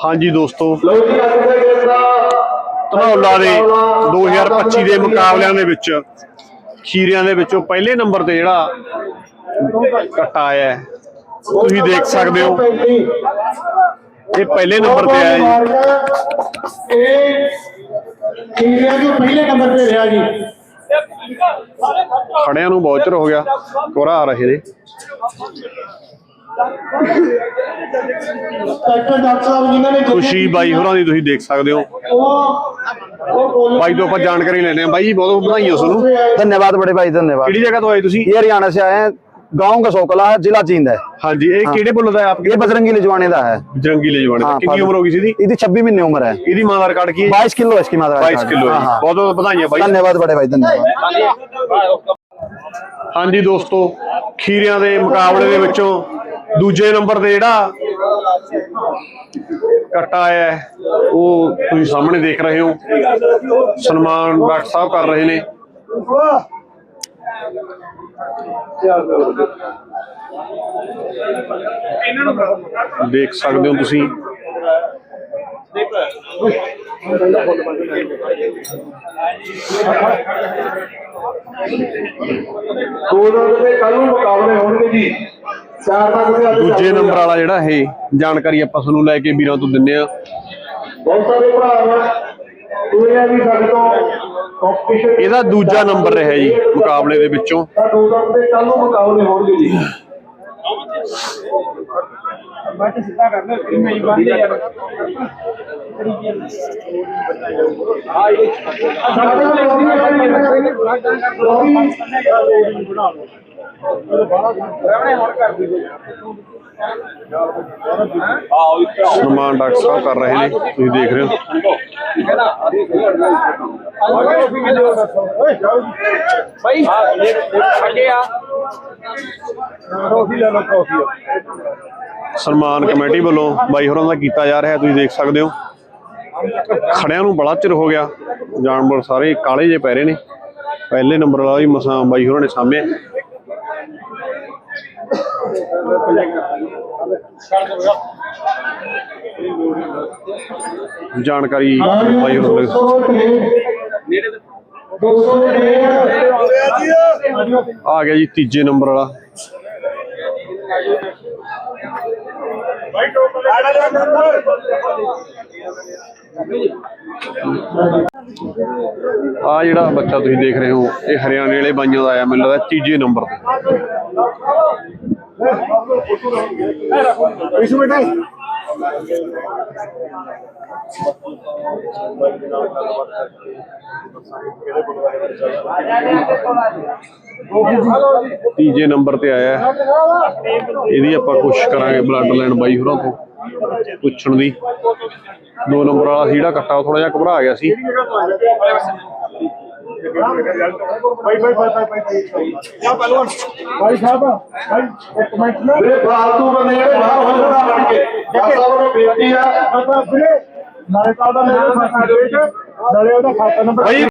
ਹਾਂਜੀ ਦੋਸਤੋ। ਧਨੌਲਾ ਦੇ 2025 ਦੇ ਮੁਕਾਬਲਿਆਂ ਦੇ ਵਿੱਚ ਖੀਰਿਆਂ ਦੇ ਵਿੱਚੋਂ ਪਹਿਲੇ ਨੰਬਰ ਤੇ ਜਿਹੜਾ ਕੱਟਾ ਆਇਆ ਹੈ, ਤੁਸੀਂ ਦੇਖ ਸਕਦੇ ਹੋ ਇਹ ਪਹਿਲੇ ਨੰਬਰ ਤੇ ਆਇਆ ਜੀ। ਇਹ ਇੰਡੀਆ ਦੇ ਪਹਿਲੇ ਨੰਬਰ ਤੇ ਰਿਹਾ ਜੀ। ਖੜਿਆਂ ਨੂੰ ਬਹੁਤ ਚਿਰ ਹੋ ਗਿਆ ਕੋਰਾ ਆ ਰਹੇ ਨੇ। ਡਾਕਟਰ ਡਾਕਟਰ ਸਾਹਿਬ ਜਿਨ੍ਹਾਂ ਨੇ ਖੁਸ਼ੀ ਬਾਈ ਹੋਰਾਂ ਦੀ ਤੁਸੀਂ ਦੇਖ ਸਕਦੇ ਹੋ ਉਹ ਉਹ ਬੋਲ ਬਾਈ ਤੋਂ ਆਪਾਂ ਜਾਣਕਾਰੀ ਲੈਣੇ ਆ ਬਾਈ ਜੀ ਬਹੁਤ ਬਹੁਤ ਵਧਾਈਆਂ ਤੁਹਾਨੂੰ धन्यवाद बड़े भाई धन्यवाद ਕਿਹੜੀ ਜਗ੍ਹਾ ਤੋਂ ਆਏ ਤੁਸੀਂ ये हरियाणा से आए हैं गांव का सोकला है जिला जींद है ਹਾਂਜੀ ਇਹ ਕਿਹੜੇ ਬੁੱਲ ਦਾ ਹੈ ਆਪ ये बजरंगी लिजवाने का है ਜਰੰਗੀ ਲੈ ਜਵਾਨੇ हाँ, ਕਿੰਨੀ ਉਮਰ ਹੋ ਗਈ ਸੀ ਇਹਦੀ ਇਹਦੀ 26 ਮਹੀਨੇ ਉਮਰ ਹੈ ਇਹਦੀ ਮਾਂ ਦਾ ਰਿਕਾਰਡ ਕੀ ਹੈ 22 ਕਿਲੋ ਹੈ इसकी मात्रा 22 ਕਿਲੋ हाँ, हाँ। ਬਹੁਤ ਬਹੁਤ ਵਧਾਈਆਂ ਬਾਈ धन्यवाद बड़े भाई धन्यवाद ਹਾਂਜੀ ਦੋਸਤੋ ਖੀਰਿਆਂ ਦੇ ਮੁਕਾਬਲੇ ਦੇ ਵਿੱਚੋਂ ਦੂਜੇ ਨੰਬਰ ਤੇ ਜਿਹੜਾ ਕੱਟਾ ਆਇਆ ਉਹ ਤੁਸੀਂ ਸਾਹਮਣੇ ਦੇਖ ਰਹੇ ਹੋ। ਸਨਮਾਨ ਡਾਕਟਰ ਸਾਹਿਬ ਕਰ ਰਹੇ ਨੇ। ਦੇਖ ਸਕਦੇ ਹੋ ਤੁਸੀਂ। ਦੋ ਦੋ ਦੇ ਕੱਲ ਨੂੰ ਮੁਕਾਬਲੇ ਹੋਣਗੇ ਜੀ। ਦੂਜੇ ਨੰਬਰ ਵਾਲਾ ਜਿਹੜਾ ਇਹ ਜਾਣਕਾਰੀ ਆਪਾਂ ਤੁਹਾਨੂੰ ਲੈ ਕੇ ਵੀਰਾਂ ਤੋਂ ਦਿੰਨੇ ਆ ਬਹੁਤ ਸਾਰੇ ਭਰਾ ਦੁਨੀਆ ਵੀ ਸਾਡੇ ਤੋਂ ਕੰਪੀਟੀਸ਼ਨ ਇਹਦਾ ਦੂਜਾ ਨੰਬਰ ਰਿਹਾ ਜੀ ਮੁਕਾਬਲੇ ਦੇ ਵਿੱਚੋਂ। ਤਾਂ ਦੋ ਦੋ ਦੇ ਕੱਲ ਨੂੰ ਮੁਕਾਬਲੇ ਹੋਣਗੇ ਜੀ। ਸਨਮਾਨ ਡਾਕਟਰ ਸਾਹਿਬ ਕਰ ਰਹੇ ਨੇ ਤੁਸੀਂ ਦੇਖ ਰਹੇ ਹੋ। ਭਾਈ ਅੱਗੇ ਆ। ਸਨਮਾਨ ਕਮੇਟੀ ਵੱਲੋਂ ਬਾਈ ਹੋਰਾਂ ਦਾ ਕੀਤਾ ਜਾ ਰਿਹਾ ਤੁਸੀਂ ਦੇਖ ਸਕਦੇ ਹੋ। ਖੜਿਆਂ ਨੂੰ ਬੜਾ ਚਿਰ ਹੋ ਗਿਆ। ਜਾਨਵਰ ਸਾਰੇ ਕਾਲੇ ਜੇ ਪੈ ਰਹੇ ਨੇ। ਪਹਿਲੇ ਨੰਬਰ ਵਾਲਾ ਵੀ ਮਸਾਂ ਬਾਈ ਹੋਰਾਂ ਨੇ ਸਾਹਮਣੇ। ਜਾਣਕਾਰੀ ਬਾਈ ਹੋਰਾਂ ਨੇ ਆ ਗਿਆ ਜੀ ਤੀਜੇ ਨੰਬਰ ਵਾਲਾ। ਆ ਜਿਹੜਾ ਬੱਚਾ ਤੁਸੀਂ ਦੇਖ ਰਹੇ ਹੋ ਇਹ ਹਰਿਆਣੇ ਵਾਲੇ ਬਾਈਆਂ ਦਾ ਆਇਆ ਮੈਨੂੰ ਲੱਗਦਾ ਤੀਜੇ ਨੰਬਰ ਤੇ। ਤੀਜੇ ਨੰਬਰ ਤੇ ਆਇਆ। ਇਹਦੀ ਆਪਾਂ ਕੋਸ਼ਿਸ਼ ਕਰਾਂਗੇ ਬਲੱਡ ਲਾਈਨ ਬਾਈ ਹੋਰਾਂ ਤੋਂ। ਪੁੱਛਣ ਦੀ। ਦੋ ਨੰਬਰ ਵਾਲਾ ਸੀ ਜਿਹੜਾ ਕੱਟਾ ਥੋੜਾ ਜਿਹਾ ਘਬਰਾ ਗਿਆ ਸੀ। ਭਾਈ ਸਾਹਿਬ ਭਾਈ ਇੱਕ ਮਿੰਟ ਨਾ ਇਹ ਫਾਲਤੂ ਬੰਦੇ ਜਿਹੜੇ ਬਾਹਰ ਹੋ ਜਾਣਾ ਬਣ ਕੇ। ਜੱਜ ਸਾਹਿਬ ਨੂੰ ਬੇਨਤੀ ਆ। ਆਪਾਂ ਵੀਰੇ ਨਾਲੇ ਤਾਂ ਉਹਦਾ ਮੇਰੇ ਖਾਤਾ ਦੇ ਵਿੱਚ ਨਾਲੇ ਉਹਦਾ ਖਾਤਾ ਨੰਬਰ ਬਾਈ